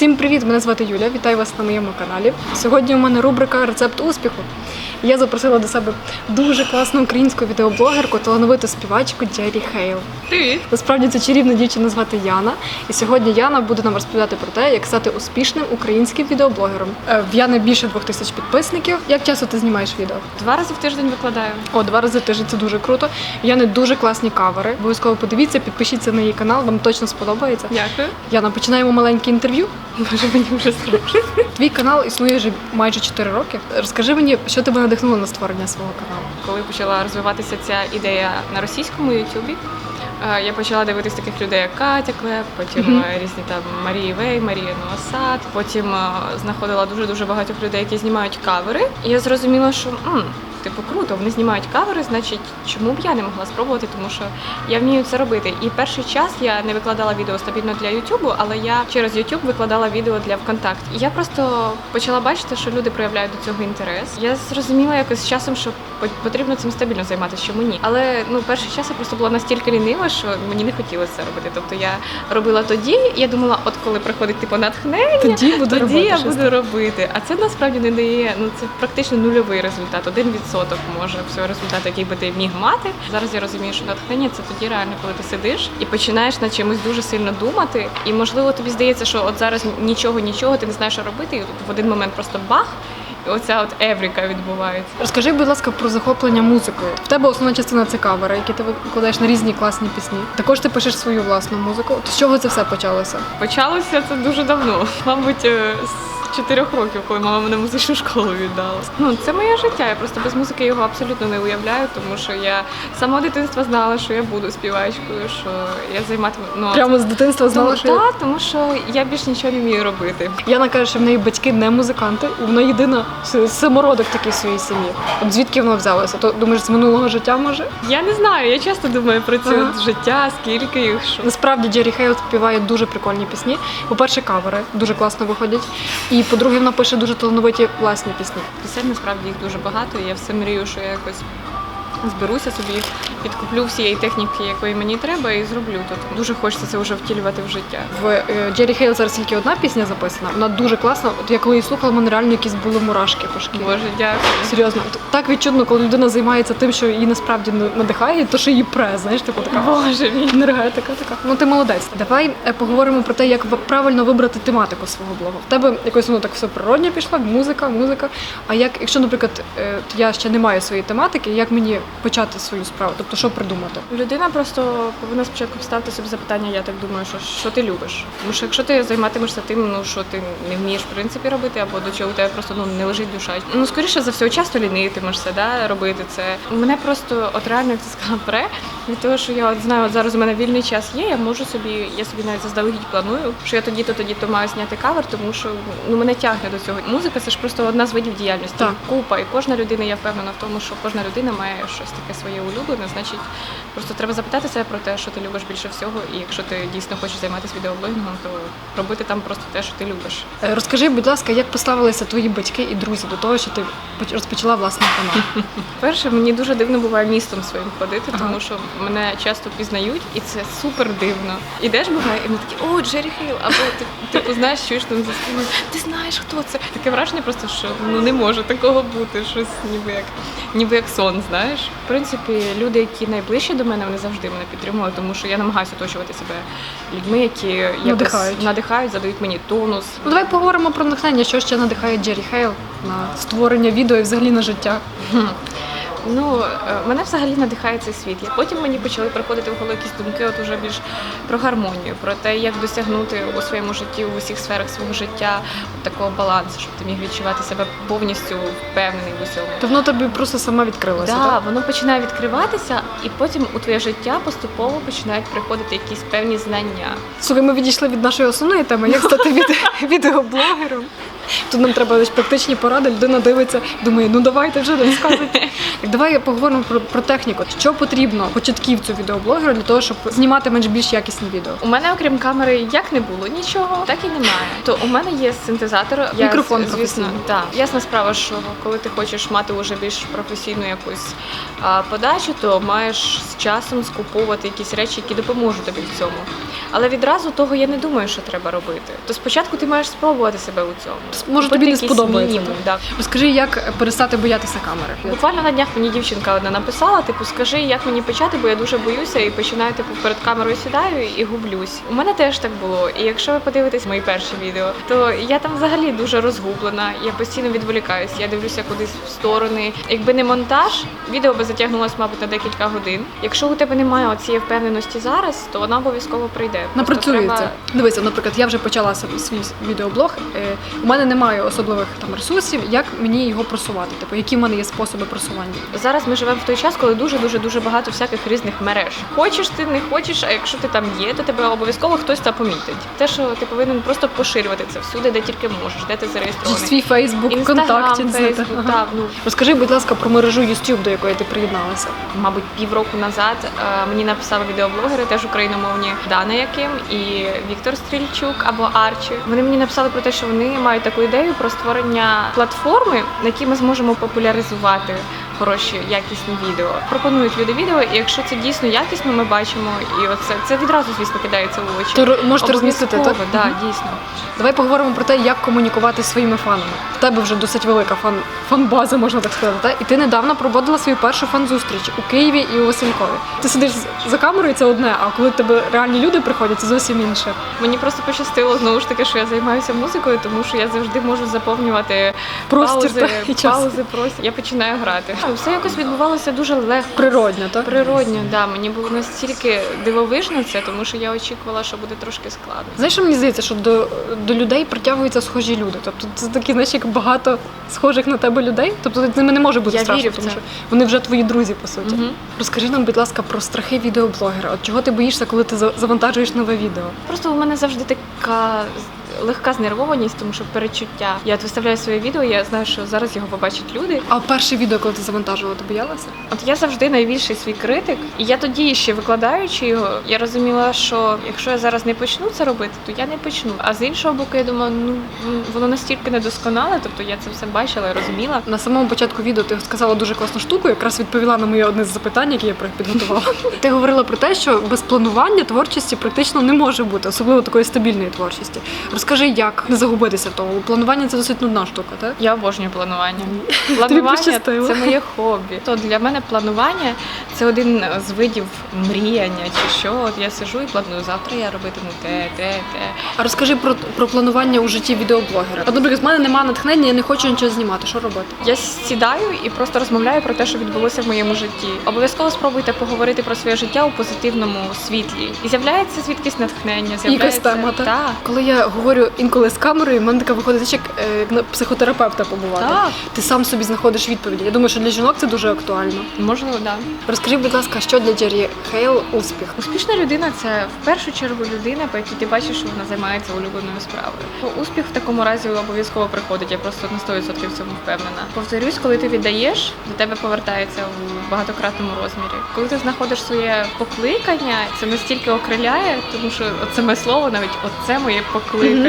Всім привіт! Мене звати Юля. Вітаю вас на моєму каналі. Сьогодні у мене рубрика Рецепт успіху. Я запросила до себе дуже класну українську відеоблогерку, талановиту співачку Джері Хейл. Привіт! Насправді це чарівна дівчина звати Яна. І сьогодні Яна буде нам розповідати про те, як стати успішним українським відеоблогером. Е, В Яни більше двох тисяч підписників. Як часто ти знімаєш відео? Два рази в тиждень викладаю. О, два рази в тиждень це дуже круто. В Яни дуже класні кавери. Обов'язково подивіться, підпишіться на її канал, вам точно сподобається. Дякую. Яна, починаємо маленьке інтерв'ю. Може мені вже страшно. Твій канал існує вже майже 4 роки. Розкажи мені, що тебе надихнуло на створення свого каналу? Коли почала розвиватися ця ідея на російському Ютубі, е, я почала дивитись таких людей, як Катя Клеп, потім Мгм. е, різні там Марії Вей, Марія Ноасад. Потім е, знаходила дуже дуже багатьох людей, які знімають кавери. І я зрозуміла, що м, типу круто, вони знімають кавери, значить, чому б я не могла спробувати, тому що я вмію це робити. І перший час я не викладала відео стабільно для Ютубу, але я через Ютуб викладала відео для ВКонтакт. І я просто почала бачити, що люди проявляють до цього інтерес. Я зрозуміла якось з часом, що потрібно цим стабільно займатися, що мені. Але ну перший час я просто була настільки лінива, що мені не хотілося це робити. Тобто я робила тоді, і я думала, от коли приходить типу натхнення, Тоді буду тоді робити я буду робити. А це насправді не дає. Ну це практично нульовий результат. Один відсоток може всього результату, який би ти міг мати. Зараз я розумію, що натхнення це тоді реально, коли ти сидиш і починаєш над чимось дуже сильно думати. І можливо тобі здається, що от зараз нічого, нічого, ти не знаєш, що робити, і в один момент просто бах. І оця от евріка відбувається. Розкажи, будь ласка, про захоплення музикою. В тебе основна частина це кавери, які ти викладаєш на різні класні пісні. Також ти пишеш свою власну музику. То з чого це все почалося? Почалося це дуже давно, мабуть, е, з чотирьох років, коли мама мене в музичну школу віддала. Ну це моє життя. Я просто без музики його абсолютно не уявляю, тому що я самого дитинства знала, що я буду співачкою, що я займатиму ну, Прямо з дитинства знала, тому, що я- та, тому що я більш нічого не вмію робити. Яна каже, що в неї батьки не музиканти, вона єдина самородок такий в своїй сім'ї. От звідки воно взялося? То думаєш, з минулого життя може? Я не знаю, я часто думаю про це Ага. життя, скільки їх що. Насправді Джері Хейл співає дуже прикольні пісні. По-перше, кавери дуже класно виходять. І по-друге, вона пише дуже талановиті власні пісні. Пісень насправді їх дуже багато. і Я все мрію, що я якось зберуся собі, підкуплю всієї техніки, якої мені треба, і зроблю тут. Дуже хочеться це вже втілювати в життя. В е, Джері Хейл зараз тільки одна пісня записана. Вона дуже класна. От я коли її слухала, мене реально якісь були мурашки по шкірі. Боже, дякую. Серйозно, так відчутно, коли людина займається тим, що її насправді надихає, то що її пре, знаєш, типу така Боже мій. енергетика така. Ну ти молодець. Давай е, поговоримо про те, як правильно вибрати тематику свого блогу. В тебе якось воно так все природньо пішло, музика, музика. А як, якщо, наприклад, е, я ще не маю своєї тематики, як мені почати свою справу? Тобто, що придумати? Людина просто повинна спочатку ставити собі запитання, я так думаю, що, що ти любиш. Тому що якщо ти займатимешся тим, ну що ти не вмієш в принципі робити, або до чого у тебе просто ну не лежить душа. Ну скоріше за все, часто лінитимешся, да, робити це. Мене просто от реально як ти сказала пре від того, що я от знаю, от зараз у мене вільний час є. Я можу собі, я собі навіть заздалегідь планую, що я тоді то тоді то маю зняти кавер, тому що ну мене тягне до цього. Музика це ж просто одна з видів діяльності. Так. Купа, і кожна людина, я впевнена в тому, що кожна людина має щось таке своє улюблене. Значить, просто треба запитати себе про те, що ти любиш більше всього, і якщо ти дійсно хочеш займатися відеоблогінгом, то робити там просто те, що ти любиш. Е, Розкажи, будь ласка, як поставилися твої батьки і друзі до того, що ти поч- розпочала власний канал? Перше, мені дуже дивно буває містом своїм ходити, тому що мене часто пізнають, і це супер дивно. Ідеш буває, і вони такі, о, Джері Хейл, або ти типу знаєш, чуєш там за спиною, ти знаєш, хто це? Таке враження просто, що ну не може такого бути, щось ніби як ніби як сон, знаєш. В принципі, люди, які найближчі до мене, вони завжди мене підтримують, тому що я намагаюся оточувати себе людьми, які якось Надихають. надихають, задають мені тонус. Ну, давай поговоримо про натхнення, що ще надихає Джері Хейл на створення відео і взагалі на життя. Ну, е, мене взагалі надихає цей світ. Потім мені почали приходити в голову якісь думки, от уже більш про гармонію, про те, як досягнути у своєму житті, у усіх сферах свого життя от такого балансу, щоб ти міг відчувати себе повністю впевнений в усьому. То воно тобі просто сама відкрилося. Да, так? воно починає відкриватися, і потім у твоє життя поступово починають приходити якісь певні знання. Слухай, ми відійшли від нашої основної теми, як стати від... відеоблогером. Тут нам треба лише практичні поради. Людина дивиться, думає, ну давайте вже розказуйте. Так давай поговоримо про, про техніку. Що потрібно початківцю відеоблогера для того, щоб знімати менш більш якісні відео? У мене, окрім камери, як не було нічого, так і немає. То у мене є синтезатор. Я, Мікрофон звісно, так. Ясна справа, що коли ти хочеш мати уже більш професійну якусь а, подачу, то маєш з часом скуповувати якісь речі, які допоможуть тобі в цьому. Але відразу того я не думаю, що треба робити. То спочатку ти маєш спробувати себе у цьому. Може, тобі не сподобається, мінімум, так. Розкажи, як перестати боятися камери. Буквально на днях мені дівчинка одна написала: типу, скажи, як мені почати, бо я дуже боюся і починаю типу перед камерою сідаю і гублюсь. У мене теж так було. І якщо ви подивитесь мої перші відео, то я там взагалі дуже розгублена. Я постійно відволікаюсь. Я дивлюся кудись в сторони. Якби не монтаж, відео би затягнулось, мабуть, на декілька годин. Якщо у тебе немає оцієї впевненості зараз, то вона обов'язково прийде. Напрацюється. треба- Дивися, наприклад, я вже почала свій відеоблог. Е, У мене немає особливих там ресурсів, як мені його просувати. Типу, які в мене є способи просування. Зараз ми живемо в той час, коли дуже дуже дуже багато всяких різних мереж. Хочеш ти, не хочеш, а якщо ти там є, то тебе обов'язково хтось це помітить. Те, що ти повинен просто поширювати це всюди, де тільки можеш, де ти зареєстрований. свій Фейсбук, Інстаграм, Фейсбук, так, ну Розкажи, будь ласка, про мережу YouTube, до якої ти приєдналася. мабуть, півроку назад е, мені написали відеоблогери, теж україномовні Дана Яким і Віктор Стрільчук або Арчі. Вони мені написали про те, що вони мають таку ідею про створення платформи, на якій ми зможемо популяризувати. Хороші якісні відео пропонують люди відео, і якщо це дійсно якісно, ми бачимо, і оце це відразу, звісно, кидається в очі. То можете розмістити так? Да, Мгм. дійсно. Давай поговоримо про те, як комунікувати зі своїми фанами. В тебе вже досить велика фан фан-база, можна так сказати. Та? І ти недавно проводила свою першу фан-зустріч у Києві і у Василькові. Ти сидиш за камерою, це одне, а коли тебе реальні люди приходять, це зовсім інше. Мені просто пощастило знову ж таки, що я займаюся музикою, тому що я завжди можу заповнювати Простір паузи, та, і час. паузи, простір. Я починаю грати. Все якось відбувалося дуже легко. Природньо, так? Природньо, да. Мені було настільки дивовижно це, тому що я очікувала, що буде трошки складно. Знаєш, що мені здається, що до, до людей притягуються схожі люди. Тобто це такі, знаєш, як багато схожих на тебе людей. Тобто з ними не може бути Я страшно, вірю в тому це. що вони вже твої друзі, по суті. Мгм. Розкажи нам, будь ласка, про страхи відеоблогера. От чого ти боїшся, коли ти за- завантажуєш нове відео? Просто у мене завжди така легка знервованість, тому що перечуття. Я от виставляю своє відео, я знаю, що зараз його побачать люди. А перше відео, коли ти завантажувала, ти боялася? От я завжди найбільший свій критик, і я тоді ще викладаючи його, я розуміла, що якщо я зараз не почну це робити, то я не почну. А з іншого боку, я думаю, ну воно настільки недосконале, тобто я це все бачила і розуміла. На самому початку відео ти сказала дуже класну штуку, якраз відповіла на моє одне з запитань, які я підготувала. Ти говорила про те, що без планування творчості практично не може бути, особливо такої стабільної творчості. Розкажи, як не загубитися в тому. Планування це досить нудна штука, так? Я обожнюю планування. Планування це моє хобі. То для мене планування це один з видів мріяння, чи що. От я сижу і планую, завтра я робитиму те, те, те. А розкажи про, про планування у житті відеоблогера. От, наприклад, в мене немає натхнення, я не хочу нічого знімати. Що робити? Я сідаю і просто розмовляю про те, що відбулося в моєму житті. Обов'язково спробуйте поговорити про своє життя у позитивному світлі. І з'являється звідкись натхнення, з'являється тема, так? Так. Коли я говорю інколи з камерою, в мене така виходить, знаєш, як, е, на психотерапевта побувати. Так. Ти сам собі знаходиш відповіді. Я думаю, що для жінок це дуже актуально. Можливо, так. Розкажи, будь ласка, що для Джері Хейл успіх? Успішна людина це в першу чергу людина, по якій ти бачиш, що вона займається улюбленою справою. Ну, Успіх в такому разі обов'язково приходить. Я просто на 100% в цьому впевнена. Повторюсь, коли ти віддаєш, до тебе повертається у багатократному розмірі. Коли ти знаходиш своє покликання, це настільки окриляє, тому що саме слово навіть оце моє покликання.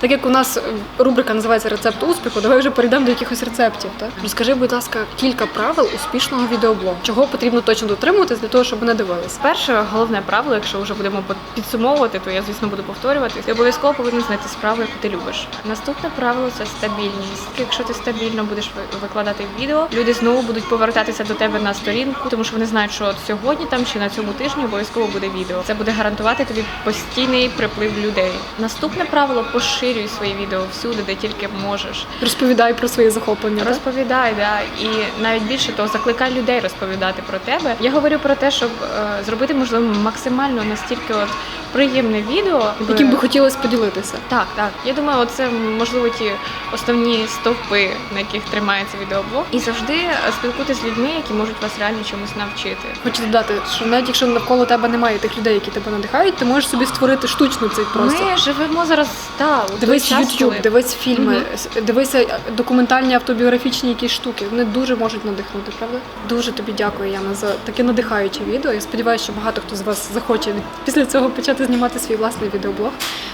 Так як у нас е, рубрика називається Рецепт успіху, давай вже перейдемо до якихось рецептів. Так? Розкажи, будь ласка, кілька правил успішного відеоблогу. Чого потрібно точно дотримуватись для того, щоб не дивилися? Перше головне правило, якщо вже будемо підсумовувати, то я звісно буду повторювати. Ти обов'язково повинен знайти справу, яку ти любиш. Наступне правило це стабільність. Якщо ти стабільно будеш викладати відео, люди знову будуть повертатися до тебе на сторінку, тому що вони знають, що от сьогодні там чи на цьому тижні обов'язково буде відео. Це буде гарантувати тобі постійний приплив людей. Наступне правило поширюй свої відео всюди, де тільки можеш. Розповідай про свої захоплення. так? Розповідай, да, і навіть більше того, закликай людей розповідати про тебе. Я говорю про те, щоб е, зробити можливо максимально настільки от приємне відео. Яким би хотілося поділитися. Так, так. Я думаю, оце можливо ті основні стовпи, на яких тримається відеоблог. І завжди е, спілкуйтесь з людьми, які можуть вас реально чомусь навчити. Хочу додати, що навіть якщо навколо тебе немає тих людей, які тебе надихають, ти можеш собі створити штучно цей простір. Ми живемо зараз та у той Дивись час, YouTube, коли- дивись фільми, с- дивися е, документальні автобіографічні якісь штуки. Вони дуже можуть надихнути, правда? Дуже тобі дякую, Яна, за таке надихаюче відео. Я сподіваюся, що багато хто з вас захоче після цього почати знімати свій власний відеоблог.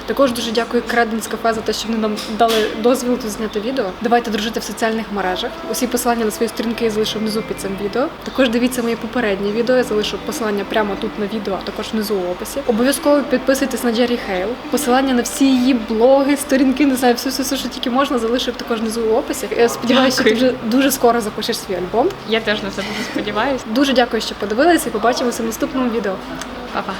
Також дуже дякую Креденс Кафе за те, що вони нам дали дозвіл тут зняти відео. Давайте дружити в соціальних мережах. Усі посилання на свої сторінки я залишу внизу під цим відео. Також дивіться мої попередні відео. Я залишу посилання прямо тут на відео, а також внизу в описі. Обов'язково підписуйтесь на Джері Хейл. Посилання на всі її блоги, сторінки, не знаю, все, все, все, що тільки можна, залишив також внизу в описі. Я сподіваюся, що ти вже дуже скоро запишеш свій альбом. Я теж на це дуже сподіваюся. Дуже дякую, що подивилися, і побачимося в наступному відео. Па-па.